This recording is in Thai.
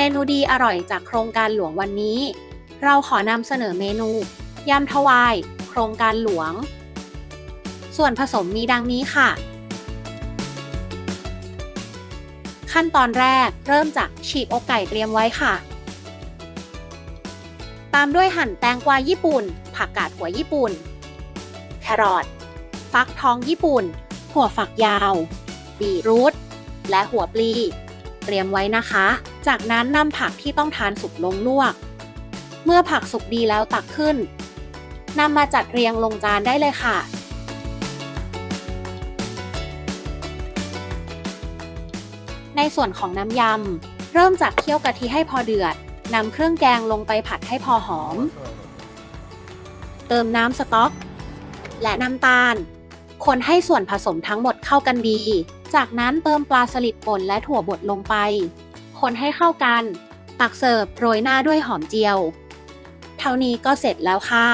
มนูดีอร่อยจากโครงการหลวงวันนี้ เราขอนำเสนอเมนูยำถวาย โครงการหลวง ส่วนผสมมีดังนี้ค่ะ ขั้นตอนแรกเริ่มจากฉีกอกไก่เตรียมไว้ค่ะ ตามด้วยหั่นแตงกวาญี่ปุ่น ผักกาดหัวญี่ปุ่น แครอทฟักทองญี่ปุ่น หัวฝักยาว บีรูทและหัวปลี รียมไว้นะคะ จากนั้นนำผักที่ต้องทานสุกลงลวก เมื่อผักสุกดีแล้วตักขึ้นนำมาจัดเรียงลงจานได้เลยค่ะ ในส่วนของน้ำยำ เริ่มจากเคี่ยวกะทิให้พอเดือดนำเครื่องแกงลงไปผัดให้พอหอม เติมน้ำสต๊อก และน้ำตาล คนให้ส่วนผสมทั้งหมดเข้ากันดี จากนั้นเติมปลาสลิดป่นและถั่วบดลงไป คนให้เข้ากัน ตักเสิร์ฟโรยหน้าด้วยหอมเจียว เท่านี้ก็เสร็จแล้วค่ะ